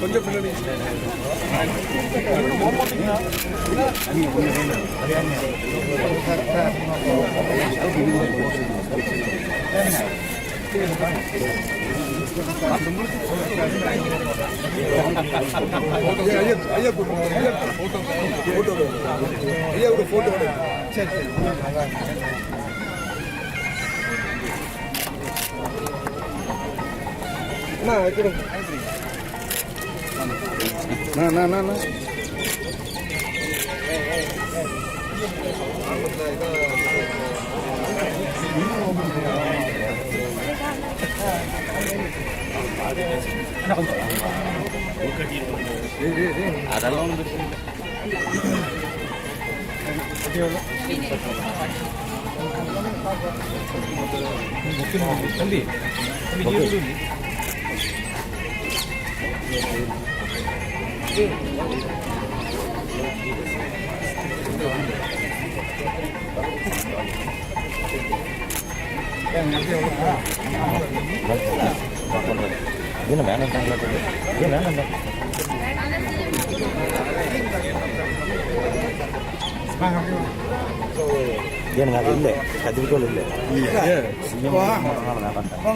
கொஞ்சம் பின்னாடி. ஐயா போட்டோ போட்டோ ஐயா ஒரு போட்டோ சரி சரி வைக்கிறேன் அண்ணா அண்ணா அண்ணா அண்ணா அதெல்லாம் வந்து தம்பி ಏನು ಮ್ಯಾನೇಜ್ ಮಾಡ್ಲತ್ತದ ಏನು ಮ್ಯಾನೇಜ್ ಏನು ಅದು ಇಲ್ಲೇ ಕದ್ರಿಕೋಲ್ ಇಲ್ಲೇ ಸಿಎಂ ಮಾಡ್ತಾರೆ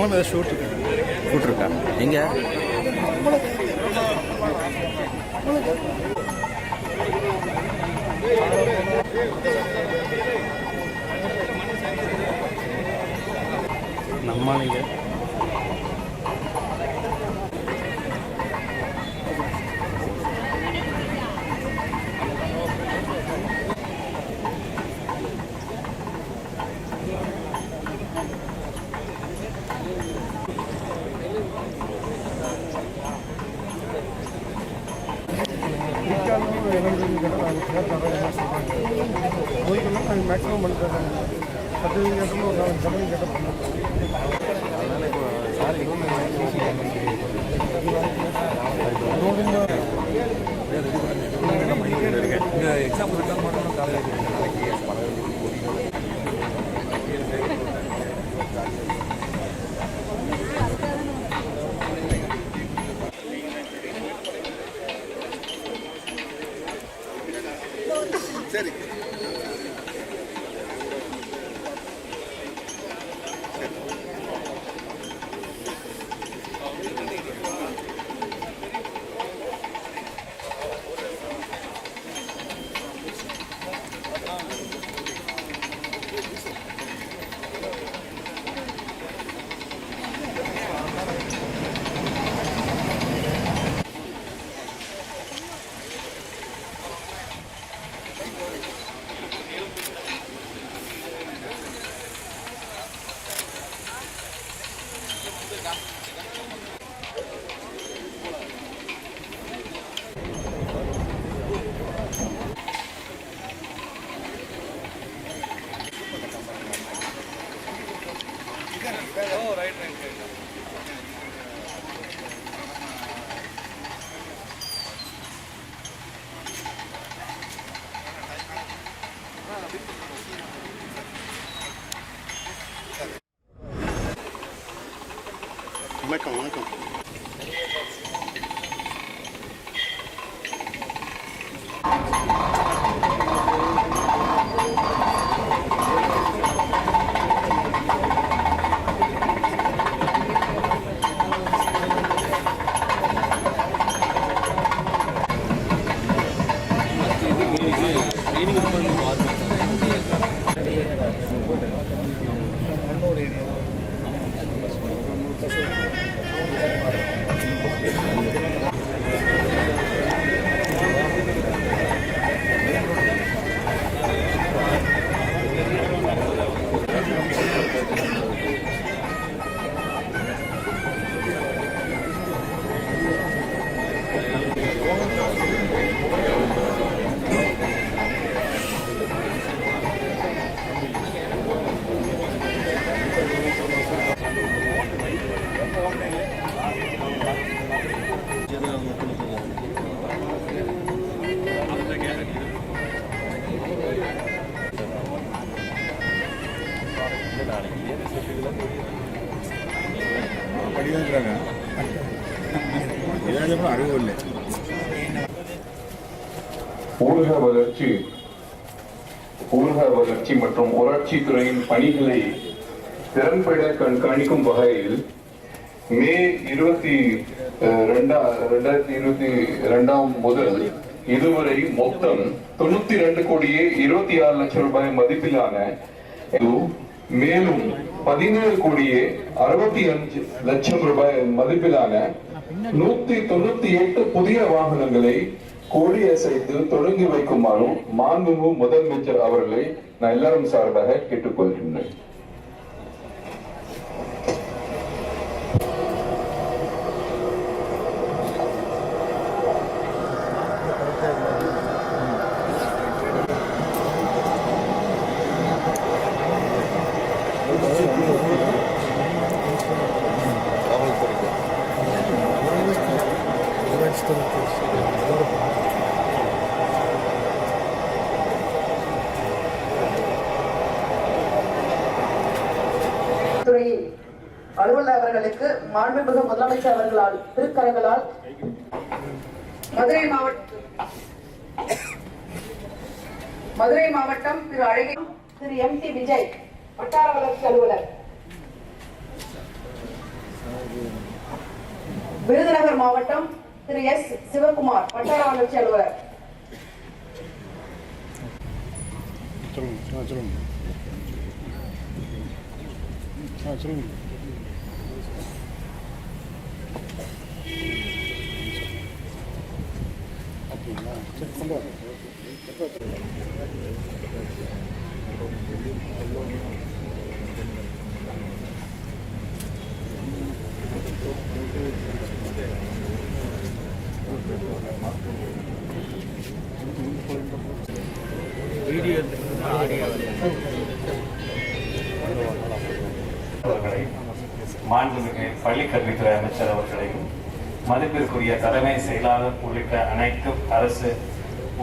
ஷூட் கூட்டிருக்கா எங்கே? நம்மளுங்க மட்டும் மேக்ஸிமம் கேட்டால் நாங்கள் கேட்டால் என்ன சொல்கிறாங்க போய்க்கலாம் நாங்கள் மேக்ஸிமம் பண்ணி தரோம் வணக்கம் வணக்கம் படிக்கிறாங்க ஏழாவது அறிவு இல்லை. ஊரக வளர்ச்சி ஊரக வளர்ச்சி மற்றும் ஊராட்சி துறையின் பணிகளை திறன்பட கண்காணிக்கும் வகையில் மே இருபத்தி ரெண்டா ரெண்டாயிரத்தி இருபத்தி ரெண்டாம் முதல் இதுவரை மொத்தம் தொண்ணூத்தி ரெண்டு கோடியே இருபத்தி ஆறு லட்சம் ரூபாய் மதிப்பிலான மேலும் பதினேழு கோடியே அறுபத்தி அஞ்சு லட்சம் ரூபாய் மதிப்பிலான நூத்தி தொண்ணூத்தி எட்டு புதிய வாகனங்களை கொடியசைத்து தொடங்கி வைக்குமாறும் மாண்புமிகு முதலமைச்சர் அவர்களை நான் எல்லாரும் சார்பாக கேட்டுக்கொள்கின்றேன் துறையின் அலுவலர் அவர்களுக்கு மாண்புமிகு முதலமைச்சர் அவர்களால் திருக்கரங்களால். மதுரை மாவட்ட மதுரை மாவட்டம் திரு அழகி திரு எம் டி விஜய் வட்டார வளர்ச்சி அலுவலர். விருதுநகர் மாவட்டம் திரு எஸ் சிவகுமார் வட்டார வளர்ச்சி அலுவலர். சொல்லுங்க. சொல்லுங்க. சொல்லுங்க. வீடியோ மாண்புமிகு பள்ளிக்கல்வித்துறை அமைச்சர் அவர்களையும் மதிப்பிற்குரிய தலைமை செயலாளர் உள்ளிட்ட அனைத்து அரசு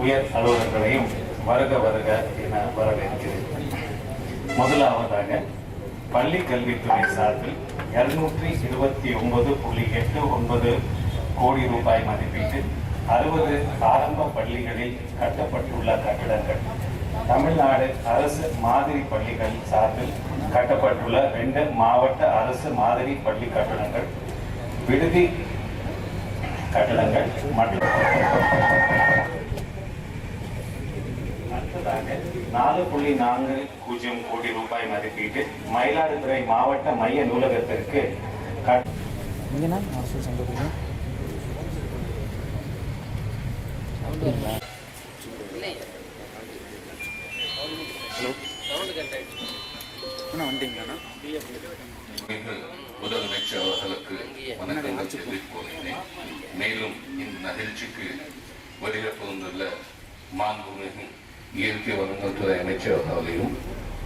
உயர் அலுவலர்களையும் வருக வருக என வரவேற்கிறேன். முதலாவதாக பள்ளி கல்வித்துறை சார்பில் இருநூற்றி இருபத்தி ஒன்பது புள்ளி எட்டு ஒன்பது கோடி ரூபாய் மதிப்பீட்டில் அறுபது ஆரம்ப பள்ளிகளில் கட்டப்பட்டுள்ள கட்டிடங்கள். தமிழ்நாடு அரசு மாதிரி பள்ளிகள் சார்பில் கட்டப்பட்டுள்ள ரெண்டு மாவட்ட அரசு மாதிரி பள்ளி கட்டடங்கள் விடுதி கட்டடங்கள் மற்றும் அடுத்ததாக நாலு புள்ளி நான்கு பூஜ்ஜியம் கோடி ரூபாய் மதிப்பீட்டில் மயிலாடுதுறை மாவட்ட மைய நூலகத்திற்கு முதலமைச்சர் அவர்களுக்கு வணக்கங்கள் தெரிவித்துக் கொள்கிறேன். மேலும் இந்த நிகழ்ச்சிக்கு வருகை புகுந்துள்ள மாண்புமிகு இயற்கை வளங்கள் துறை அமைச்சர் அவர்களையும்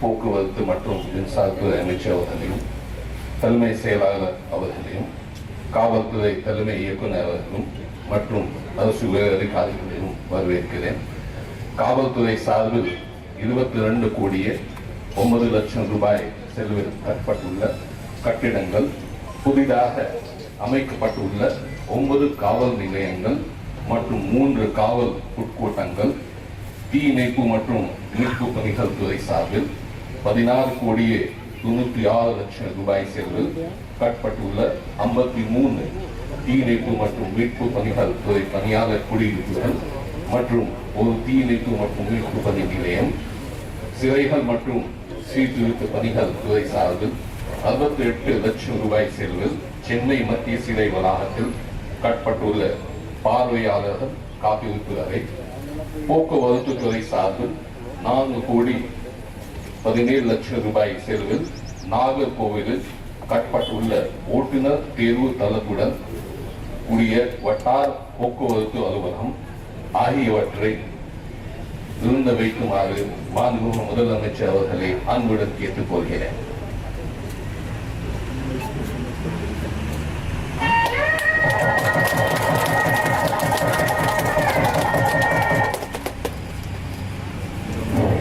போக்குவரத்து மற்றும் மின்சாரத்துறை அமைச்சர் அவர்களையும் தலைமை செயலாளர் அவர்களையும் காவல்துறை தலைமை இயக்குநர் அவர்களும் மற்றும் அரசு உயர் அதிகாரிகளையும் வரவேற்கிறேன். காவல்துறை சார்பில் இருபத்தி ரெண்டு கோடியே ஒன்பது லட்சம் ரூபாய் செலவில் கட்டப்பட்டுள்ள கட்டிடங்கள் புதிதாக அமைக்கப்பட்டுள்ள ஒன்பது காவல் நிலையங்கள் மற்றும் மூன்று காவல் உட்கூட்டங்கள் தீ இணைப்பு மற்றும் மீட்பு பணிகள் துறை சார்பில் பதினாறு கோடியே தொண்ணூற்றி ஆறு லட்சம் ரூபாய் செலவில் கட்டப்பட்டுள்ள ஐம்பத்தி மூணு தீ இணைப்பு மற்றும் மீட்பு பணிகள் துறை பணியாளர் குடியிருப்புகள் மற்றும் ஒரு தீ இணைப்பு மற்றும் மீட்பு பணி நிலையம் சிறைகள் மற்றும் சீர்திருத்த பணிகள் துறை சார்பில் அறுபத்தி எட்டு லட்சம் ரூபாய் செலவில் சென்னை மத்திய சிறை வளாகத்தில் கட்டப்பட்டுள்ள பார்வையாளர்கள் காப்பீட்டு அறை போக்குவரத்து துறை சார்பில் நான்கு கோடி பதினேழு லட்சம் ரூபாய் செலவில் நாகர்கோவிலில் கட்டப்பட்டுள்ள ஓட்டுநர் தேர்வு தளத்துடன் கூடிய வட்டார போக்குவரத்து அலுவலகம் ஆகியவற்றை திறந்து வைக்குமாறு மாண்புமிகு முதலமைச்சர் அவர்களை அன்புடன் கேட்டுக்கொள்கிறேன்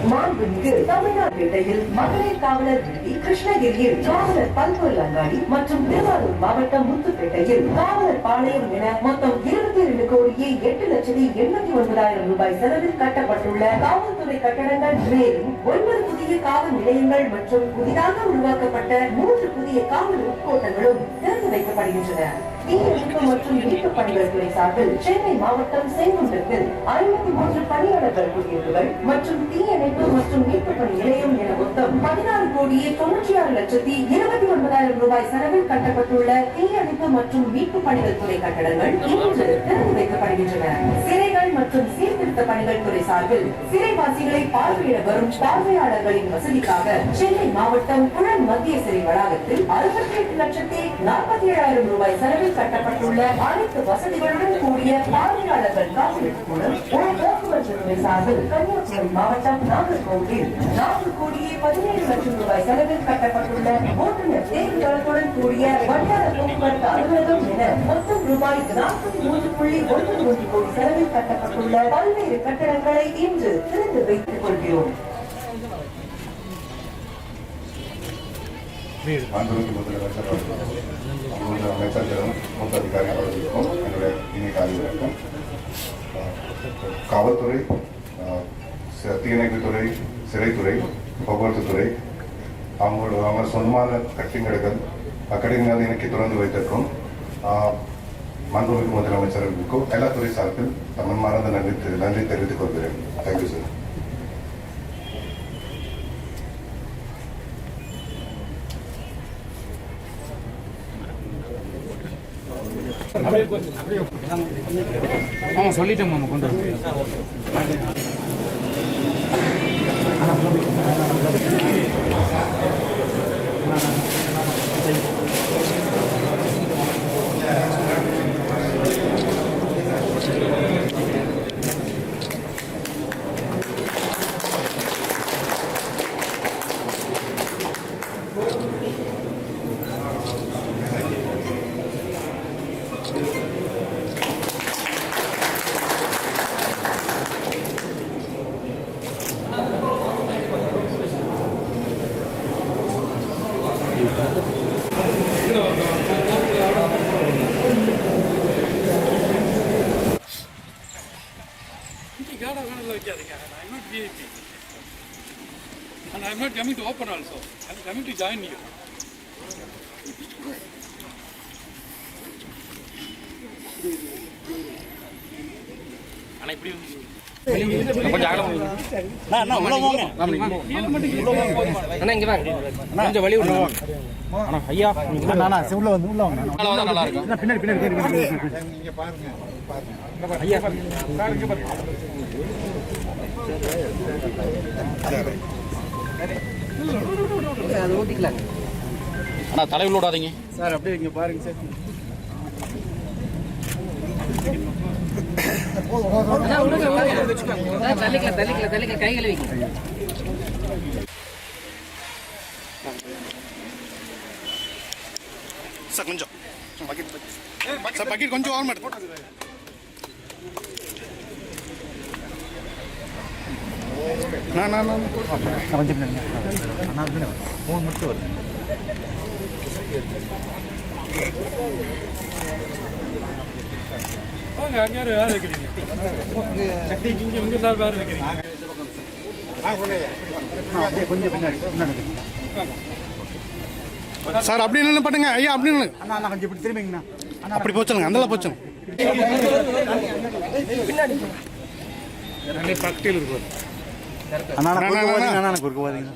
மாண்புமிகு தமிழ்நாட்டில் மதுரை காவலர் விடுதி கிருஷ்ணகிரியில் காவலர் பல்பொருள் அங்காடி மற்றும் திருவாரூர் மாவட்டம் முத்துப்பேட்டையில் காவலர் பாளையம் என மொத்தம் இருபத்தி இரண்டு கோடியே எட்டு லட்சத்தி எண்பத்தி ஒன்பதாயிரம் ரூபாய் செலவில் கட்டப்பட்டுள்ள காவல்துறை கட்டடங்கள் மேலும் ஒன்பது புதிய காவல் நிலையங்கள் மற்றும் புதிதாக உருவாக்கப்பட்ட மூன்று புதிய காவல் உட்கோட்டங்களும் திறந்து வைக்கப்படுகின்றன. தீயணைப்பு மற்றும் மீட்பு பணிகள் துறை சார்பில் சென்னை மாவட்டம் செங்குன்றத்தில் ஐம்பத்தி மூன்று பணியாளர்கள் குடியிருப்புகள் மற்றும் தீயணைப்பு மற்றும் மீட்பு பணி நிலையம் என மொத்தம் பதினாறு கோடியே தொன்னூற்றி ஆறு லட்சத்தி இருபத்தி ஒன்பதாயிரம் ரூபாய் செலவில் கட்டப்பட்டுள்ள தீயணைப்பு மற்றும் மீட்பு பணிகள் துறை கட்டடங்கள் இன்று திறந்து வைக்கப்படுகின்றன சிறைகள் மற்றும் சீர்திருத்த பணிகள் துறை சார்பில் சிறைவாசிகளை பார்வையிட வரும் பார்வையாளர்களின் வசதிக்காக சென்னை மாவட்டம் புழல் மத்திய சிறை வளாகத்தில் அறுபத்தி எட்டு லட்சத்தி நாற்பத்தி ஏழாயிரம் ரூபாய் செலவில் கட்டப்பட்டுள்ள அனைத்து வசதிகளுடன் கூடிய பார்வையாளர்கள் காப்பீட்டு மூலம் ஒரு போக்குவரத்து துறை சார்பில் கன்னியாகுமரி மாவட்டம் நாகர்கோவிலில் நாகர்கோவில் கோடியே பதினேழு லட்சம் ரூபாய் செலவில் கட்டப்பட்டுள்ள ஓட்டுநர் தேர்வு தளத்துடன் கூடிய வட்டார போக்குவரத்து அலுவலகம் என மொத்தம் ரூபாய் நாற்பத்தி மூன்று புள்ளி ஒன்று மூன்று கோடி செலவில் கட்டப்பட்டுள்ள பல்வேறு கட்டடங்களை இன்று திறந்து வைத்துக் கொள்கிறோம். மாண்புமிகு முதலமைச்சர் அவர்கள் அமைச்சர்களும் மூத்த அதிகாரி அவர்களுக்கும் என்னுடைய இனிய காலை காவல்துறை தீயணைப்புத்துறை சிறைத்துறை போக்குவரத்துத்துறை அவங்களோட அவங்க சொந்தமான கட்டிடங்கள் கட்டிடங்கள் இன்னைக்கு திறந்து வைத்திருக்கோம் அஹ், மாண்புமிகு முதலமைச்சர்களுக்கும் எல்லா துறை சார்பில் தமிழ் மறந்த நன்றி நன்றி தெரிவித்துக் கொள்கிறேன். தேங்க்யூ சார் ஆமாம் சொல்லிட்டோம் மாமா கொண்டு வந்து வைக்காதீங்க வந்து உள்ள வாங்க. நல்லா இருக்கும். பின்னாடி அண்ணா தலையில் விடாதீங்க சார் அப்படியே இங்கே பாருங்க சார். தள்ளிக்கலாம் தள்ளிக்கலாம் தள்ளிக்கலாம் கைகளை வைங்க சார் கொஞ்சம். பக்கெட் சார் பக்கெட் கொஞ்சம் வாரம் நான் நான் நான் கொஞ்சம் பின்னாடி அண்ணா பின்னாடி ஃபோன் மட்டும் வருது வாங்க அங்கே யார் யார் இருக்கிறீங்க இங்கே இங்கே சார் வேறு இருக்கிறீங்க கொஞ்சம் பின்னாடி பின்னாடி சார் அப்படி என்ன பண்ணுங்க. ஐயா அப்படி நில்லுங்க. அண்ணா அண்ணா கொஞ்சம் இப்படி திரும்பிங்கண்ணா அப்படி போச்சுங்க அந்த போச்சுங்க பக்கத்தில் இருக்கும் அண்ணா அண்ணா, குறுக்க போதீங்க அண்ணா குறுக்க போதீங்க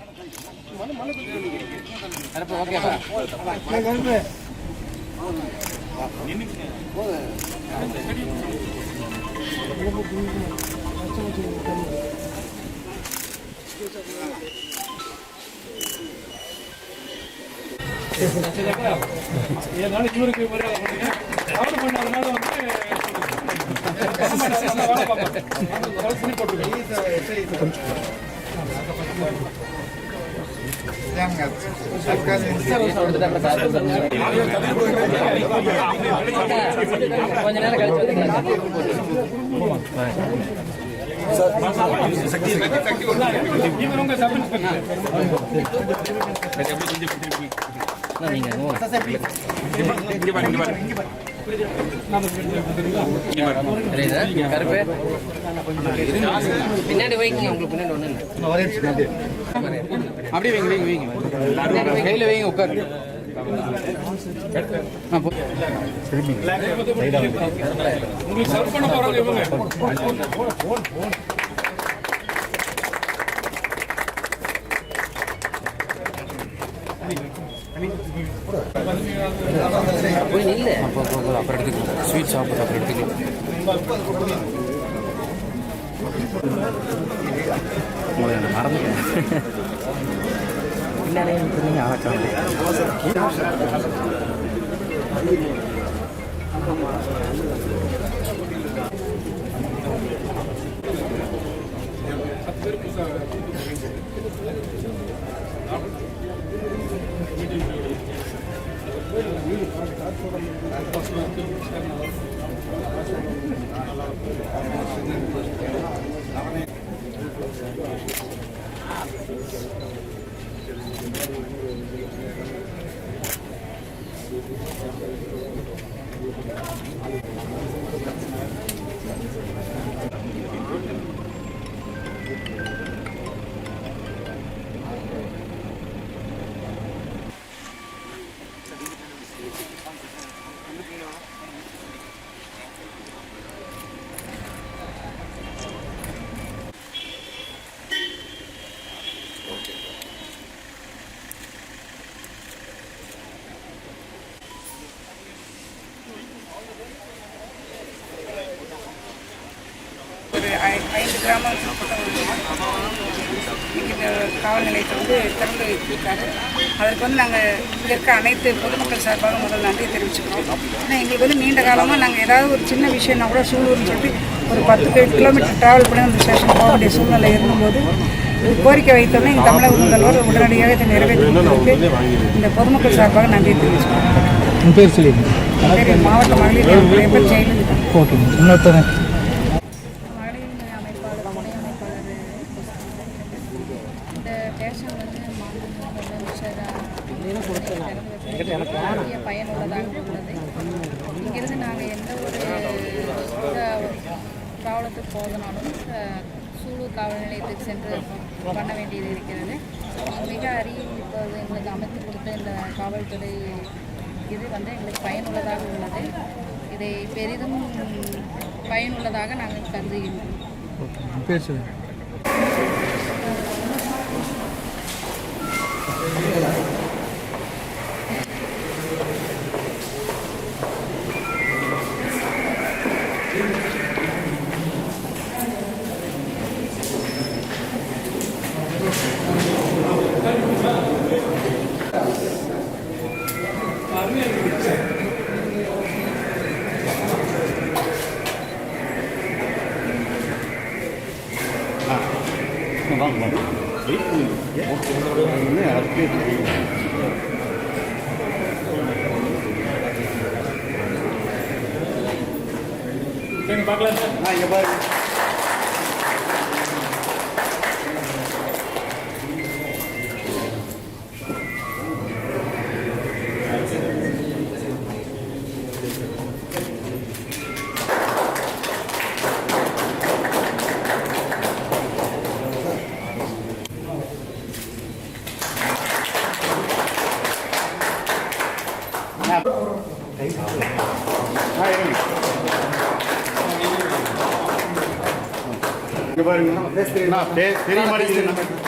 ஏதாவது இவருக்கு மரியாதை பண்ணுங்க அவரு பண்ணாதனால வந்து கொஞ்ச நேரம் கழிச்சு வந்துக்கலாம் கருப்பு பின்னாடி வைங்க உங்களுக்கு பின்னாடி ஒண்ணு அப்படியே வைங்க வைங்க வைங்க வைங்க உட்காரு உங்களுக்கு சர்வ் பண்ண போறாங்க இவங்க போய் நில்லு. அப்போ போ, அப்புறம் எடுத்துக்கலாம் ஸ்வீட் சாப்பிட்டு அப்புறம் எடுத்துக்கலாம் உங்களை நான் மறந்துட்டேன். பின்னாலே இருந்தீங்க அழகாக ஒரு இங்கே காவல் நிலையத்தை வந்து திறந்து வைத்திருக்காரு அதற்கு வந்து நாங்கள் இங்கே இருக்க அனைத்து பொதுமக்கள் சார்பாக முதல் நன்றி தெரிவிச்சுக்கிறோம் ஏன்னா எங்களுக்கு வந்து நீண்ட காலமாக நாங்கள் ஏதாவது ஒரு சின்ன விஷயம்னா கூட சூலூர்னு சொல்லிட்டு ஒரு பத்து கிலோமீட்டர் ட்ராவல் பண்ணி அந்த ஸ்டேஷன் போக வேண்டிய சூழ்நிலை இருந்தபோது இது கோரிக்கை வைத்தோன்னே எங்கள் தமிழக முதல்வர் உடனடியாக இதை நிறைவேற்றி இந்த பொதுமக்கள் சார்பாக நன்றி தெரிவிச்சுக்கிறோம் மாவட்ட மகளிர் ஓகே. இன்னொருத்தர். இங்க பாருங்க தெரிய மாட்டேங்குது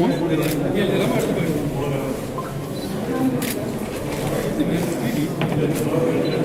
Thank you.